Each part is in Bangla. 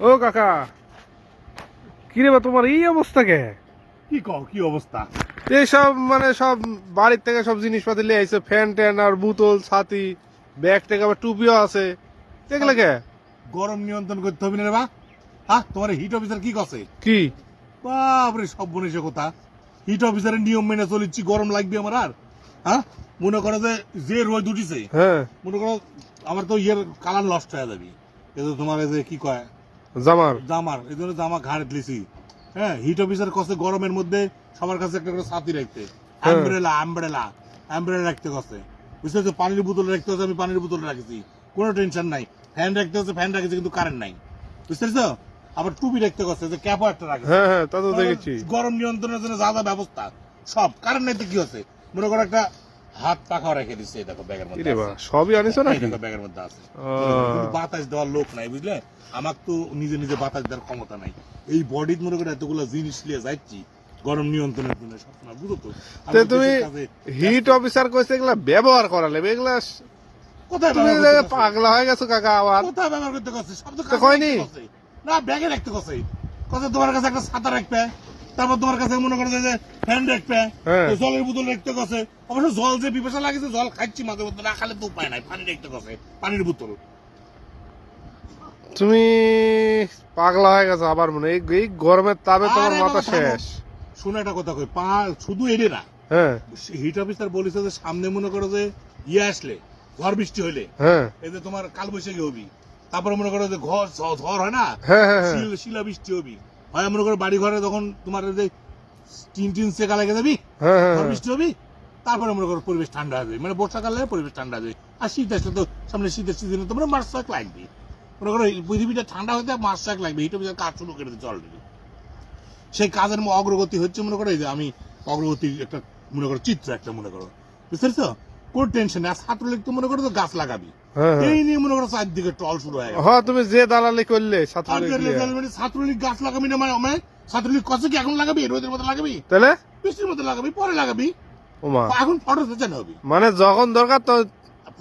ও কাকা কিরে বা তোমার এই অবস্থা কে? কি কও কি অবস্থা? এইসব মানে সব বাড়ির থেকে সব জিনিসপাতি লিয়ে আইছে ফ্যান ট্যান আর বোতল ছাতি ব্যাগ ট্যাগ আবার টুপিও আছে। দেখলে কে? গরম নিয়ন্ত্রণ করতে হবে না রে বা। হ্যাঁ তোমার হিট অফিসার কি কছে কি? বাপরে সব বনেছে কথা। হিট অফিসারের নিয়ম মেনে চলিচ্ছি গরম লাগবে আমার আর। হ্যাঁ মনে করো যে যে রোদ উঠিছে হ্যাঁ। মনে করো আমার তো ইয়ের কালার নষ্ট হয়ে যাবে। এই যে তোমার যে কি কয় জামার? জামার এই জন্য জামা ঘাড়ে হ্যাঁ হিট অফিসার গরমের মধ্যে সবার কাছে একটা করে ছাতি রাখতে। অ্যাম্ব্রেলা অ্যাম্ব্রেলা অ্যাম্ব্রেলা রাখতে বুঝতে পারছ? পানির বোতল রাখতে হচ্ছে আমি পানির বোতল রাখছি। কোনো টেনশন নাই। ফ্যান রাখতে হচ্ছে ফ্যান রাখেছি কিন্তু কারেন্ট নাই। বুঝতে পারছ? আবার টুপি রাখতে কছে যে ক্যাপও একটা রাখছে। হ্যাঁ হ্যাঁ তা তো দেখেছি। গরম নিয়ন্ত্রণের জন্য যা যা ব্যবস্থা সব। কারেন্ট নাই তো কি হচ্ছে? মনে করো একটা হাত রেখে দিচ্ছে এই দেখো ব্যাগের মধ্যে। সবই আনিছো নাকি? দেখো ব্যাগের মধ্যে আছে। বাতাস দেওয়ার লোক নাই বুঝলে? আমার তো নিজে নিজে বাতাস দেওয়ার ক্ষমতা নাই। এই বডির মনে করে এতগুলো জিনিস নিয়ে যাচ্ছি গরম নিয়ন্ত্রণের জন্য সবসময় তো? তুমি হিট অফিসার কইছে এগুলা ব্যবহার করা লাগবে এগুলা কোথায়? পাগলা হয়ে গেছো কাকা আবার। কোথায় ব্যবহার করতে কচ্ছে সব তো কচ্ছে। না ব্যাগে রাখতে কচ্ছে কচ্ছে তোমার কাছে একটা ছাতা রাখবে? তারপর তোমার কাছে মনে করো যে ফ্যান রাখবে হ্যাঁ। জলের বোতল রাখতে কচ্ছে অবশ্য জল যে বিপাশা লাগেছে জল খাচ্ছি মাঝে মধ্যে না খালে তো উপায় নাই পানি রাখতে কচ্ছে পানির বোতল। তুমি পাগলা হয়ে গেছো আবার মনে। এই গরমের তাপে তোমার মাথা শেষ। শুনে একটা কথা কই পা শুধু এড়ে না হ্যাঁ। হিট অফিসার বলেছে যে সামনে মনে করো যে ইয়ে আসলে ঝড় বৃষ্টি হইলে। হ্যাঁ। এই যে তোমার কাল বৈশাখী হবি। তারপরে মনে করো যে ঘর ঝড় হয় না? হ্যাঁ হ্যাঁ হ্যাঁ। শিলা বৃষ্টি হবি। হয় মনে করো বাড়ি ঘরে তখন তোমার যে টিন টিন সেকা লেগে যাবি হ্যাঁ হ্যাঁ হ্যাঁ। বৃষ্টি হবি তারপরে মনে করো পরিবেশ ঠান্ডা হবে মানে বর্ষাকালে পরিবেশ ঠান্ডা হবে আর শীত আসলে তো সামনে শীতের সিজনে তোমরা লাগবে। মনে করো পৃথিবীটা ঠান্ডা হতে ছয়েক লাগবে অফিসার কাজ শুরু করে দিচ্ছে অলরেডি সেই কাজের অগ্রগতি হচ্ছে মনে করো এই যে আমি অগ্রগতির একটা মনে করো চিত্র একটা মনে করো। বুঝতে পারছ? কোন টেনশন ছাত্রলীগ তো মনে করো তো গাছ লাগাবি। হ্যাঁ হ্যাঁ। এই নিয়ে মনে করো চারদিকে টল শুরু হয়ে হ্যাঁ তুমি যে দালালি করলে ছাত্রলীগ মানে ছাত্রলীগ গাছ লাগাবি না মানে মানে ছাত্রলীগ কত কি এখন লাগাবি? রোদের মধ্যে লাগাবি? তাহলে? বৃষ্টির মধ্যে লাগাবি পরে লাগাবি। এখন ফটো হবে। মানে যখন দরকার তো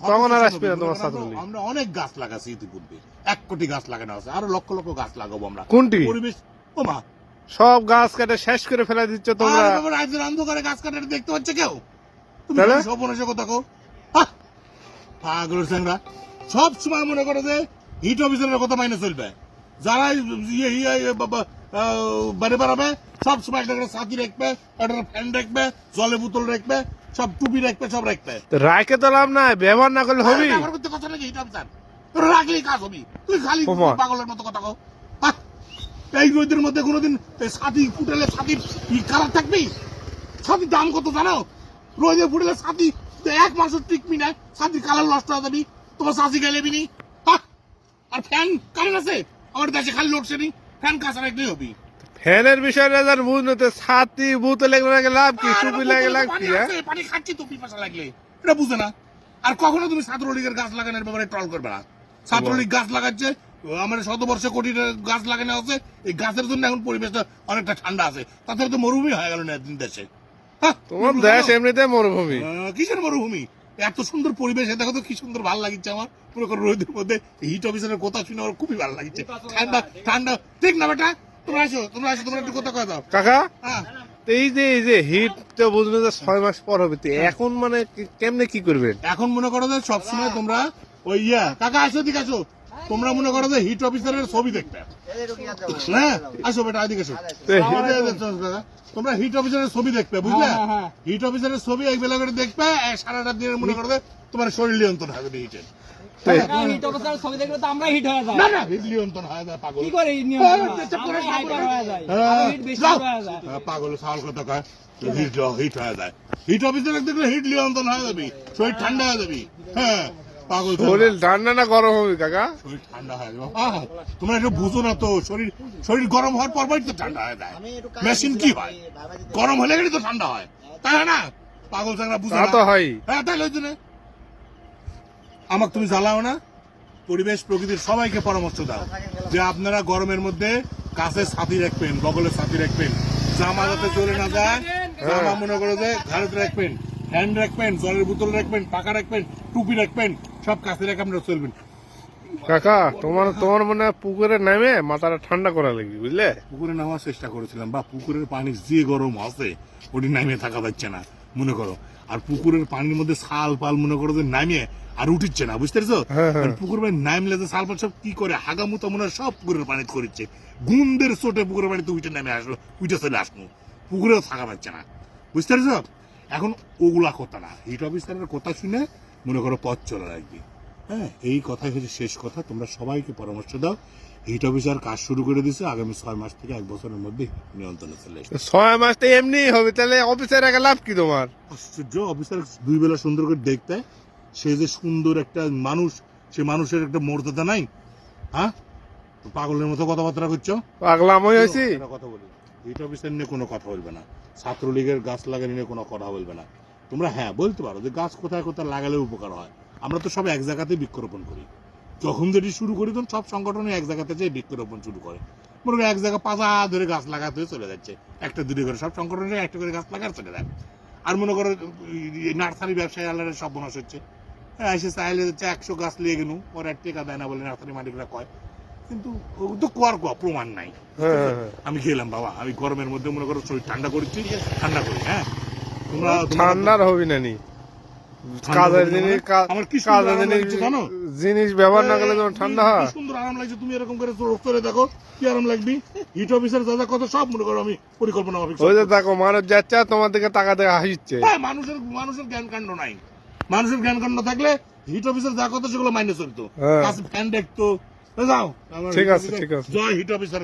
তখন আর আসবে না তোমার আমরা- ছাত্রলীগ। আমরা অনেক গাছ লাগাচ্ছি ইতিপূর্বে। এক কোটি গাছ লাগানো আছে। আরও লক্ষ লক্ষ গাছ লাগাবো আমরা। কোনটি? পরিবেশ ও মা সব গাছ কেটে শেষ করে ফেলে দিচ্ছ তোমরা। বাবা, অন্ধকারে গাছ কাটাটা দেখতে পাচ্ছে কেউ? তাহলে? কথা কো পাগল স্যাংরা সব সময় মনে করো যে হিট অফিসারের কথা মাইনে চলবে। যারা ইয়ে ইয়ে ইয়ে বাড়ি বাড়াবে সব সময় একটা করে রাখবে একটা ফ্যান রাখবে জলে বোতল রাখবে সব টুপি রাখবে সব রাখবে। রাখে তো লাভ নাই ব্যবহার না করলে হবি? করতে কথা নাকি হিট অফিসার? তোরা রাখলেই কাজ হবি। তুই খালি পাগলের মতো কথা কো! এই মধ্যে কোনোদিন ছাতি ফুটেলে ছাতির কালার থাকবি? ছাতির দাম কত জানো? রোদে ফুটেলে ছাতি এক মাসও টিকবি না ছাতির কালার নষ্ট হয়ে যাবি। তোমার চাষি গেলে বিনি। হাহ! আর ফ্যান কারেন্ট আছে? আমার দেশে খালি লোডশেডিং ফ্যান কাঁচা রাখলেই হবি? ফ্যানের বিষয়টা যার বুঝতে ছাতি বুতে লেগে লাগে লাভ কি? টুপি লাগে লাভ পানি কি হ্যাঁ পানি খাচ্ছি তো পিপাসা লাগলে। এটা বুঝে না। আর কখনো তুমি ছাত্রলীগের গাছ লাগানোর ব্যাপারে ট্রল করবে না। ছাত্রলীগ গাছ লাগাচ্ছে আমার শতবর্ষে কোটি গাছ লাগানো আছে। এই গাছের জন্য এখন পরিবেশটা অনেকটা ঠান্ডা আছে। তাছাড়া তো মরুভূমি হয়ে গেল না দেশে। তোমার দেশ এমনিতে মরুভূমি। কিসের মরুভূমি? এত সুন্দর পরিবেশ দেখো তো কি সুন্দর ভালো লাগছে আমার। করো রোদের মধ্যে হিট অফিসারের কথা শুনে আমার খুবই ভালো লাগছে ঠান্ডা ঠান্ডা। ঠিক না বেটা? তোমরা আসো তোমরা আসো তোমরা একটু কথা কয়ে দাও। কাকা হ্যাঁ। এই যে এই যে হিট তো বুঝলে যে ছয় মাস পর হবে তো এখন মানে কেমনে কি করবেন? এখন মনে করো যে সবসময় তোমরা ওই ইয়া কাকা আসো দিকে আসো। তোমরা মনে করো যে হিট অফিসারের ছবি দেখবে হ্যাঁ? আসো বেটা এদিকে তোমরা হিট অফিসারের ছবি দেখবে বুঝলে? হিট অফিসারের ছবি এক বেলা করে দেখবে সারাটা দিনের মনে করো যে তোমার শরীর নিয়ন্ত্রণ হবে হিটের হয়ে? হয় হ্যাঁ, হয়ে? হ্যাঁ। হয়ে হ্যাঁ, পাগল সাল কথা কয়? হিট হিট হয়ে যায়। হিট অফিসার দেখলে হিট নিয়ন্ত্রণ হয়ে যাবি শরীর ঠান্ডা হয়ে যাবি। হ্যাঁ পাগল শরীর ঠান্ডা না গরম হবে কাকা? শরীর ঠান্ডা হয়ে যাবে। তোমরা একটু বুঝো না তো শরীর শরীর গরম হওয়ার পরপরই তো ঠান্ডা হয়ে যায়। মেশিন কি হয় গরম হলে গেলে তো ঠান্ডা হয়। তাই না? পাগল চাংরা বুঝো না। তো হয়। হ্যাঁ তাই না আমাকে তুমি জ্বালাও না। পরিবেশ প্রকৃতির সবাইকে পরামর্শ দাও। যে আপনারা গরমের মধ্যে কাছে ছাতি রাখবেন বগলে ছাতি রাখবেন। জামা যাতে চলে না যায় জামা মনে করো যে ঘাড়ে রাখবেন। হ্যান্ড রাখবেন জলের বোতল রাখবেন পাকা রাখবেন টুপি রাখবেন। সব কাছে রেখে আপনারা চলবেন। কাকা তোমার তোমার মনে হয় পুকুরে নেমে মাথাটা ঠান্ডা করা লাগবে বুঝলে? পুকুরে নামার চেষ্টা করেছিলাম বা পুকুরের পানি যে গরম আছে ওটি নামিয়ে থাকা যাচ্ছে না মনে করো। আর পুকুরের পানির মধ্যে শাল পাল মনে করো যে নামিয়ে আর উঠিচ্ছে না বুঝতে পারছ? হ্যাঁ, হ্যাঁ। পুকুর পানি নামলে যে শাল পাল সব কি করে হাগামুতা মনে হয় সব পুকুরের পানিতে করিচ্ছে। গুন্দের চোটে পুকুরের পানিতে উঠে নামে আসলো উঠে চলে আসলো। পুকুরেও থাকা যাচ্ছে না বুঝতে পারছ? এখন ওগুলা কথা না হিট অফিসারের কথা শুনে মনে করো পথ চলে রাখবি হ্যাঁ এই কথাই হচ্ছে শেষ কথা। তোমরা সবাইকে পরামর্শ দাও। হিট অফিসার কাজ শুরু করে দিছে আগামী ছয় মাস থেকে এক বছরের মধ্যে নিয়ন্ত্রণে চলে আসবে। ছয় মাস তো এমনি হবে। তাহলে অফিসার আগে লাভ কি তোমার? আশ্চর্য অফিসার দুই বেলা সুন্দর করে দেখতে সে যে সুন্দর একটা মানুষ সে মানুষের একটা মর্যাদা নাই। হ্যাঁ? পাগলের মতো কথাবার্তা করছ? পাগলামই হয়েছি। কথা বলি। হিট অফিসার নিয়ে কোনো কথা বলবে না। ছাত্রলীগের গাছ লাগানো নিয়ে কোনো কথা বলবে না। তোমরা হ্যাঁ বলতে পারো যে গাছ কোথায় কোথায় লাগালে উপকার হয়। আমরা তো সব এক জায়গাতেই বৃক্ষরোপণ করি। যখন যেটি শুরু করি তখন সব সংগঠনে এক জায়গাতে যে বৃক্ষরোপণ শুরু করে। মনে করো এক জায়গা পাঁচা ধরে গাছ লাগাতে হয়ে চলে যাচ্ছে। একটা দুটো করে সব সংগঠনে একটা করে গাছ লাগাতে চলে যায়। আর মনে করো নার্সারি ব্যবসায়ী আলাদা সব বনাস হচ্ছে। হ্যাঁ এসে চাইলে হচ্ছে একশো গাছ লিয়ে গেলু ওর এক টেকা দেয় না বলে নার্সারি মালিকরা কয়। কিন্তু তো কোয়ার কোয়া প্রমাণ নাই। হ্যাঁ হ্যাঁ, হ্যাঁ। আমি গেলাম বাবা। আমি গরমের মধ্যে মনে করো শরীর ঠান্ডা করছি ঠান্ডা করি হ্যাঁ। ঠান্ডার হবি না নি? কাজের জিনিস মানে? কাজের জিনিস জানো? জিনিস ব্যবহার না করলে তোমার ঠান্ডা হয়। সুন্দর আরাম লাগছে তুমি এরকম করে চোখ করে দেখো কি আরাম লাগবি? হিট অফিসার যা যা কথা সব মনে করো আমি পরিকল্পনা মাফিক ওই যে দেখো মানুষ যাচ্ছে তোমার দিকে টাকা থেকে হাসিচ্ছে হ্যাঁ, মানুষের মানুষের জ্ঞান কাণ্ড নাই। মানুষের জ্ঞান কাণ্ড থাকলে হিট অফিসার যা কথা সেগুলো মাইনে চলতো। ফ্যান দেখতো। যাও ঠিক আছে, ঠিক আছে। জয় হিট অফিসার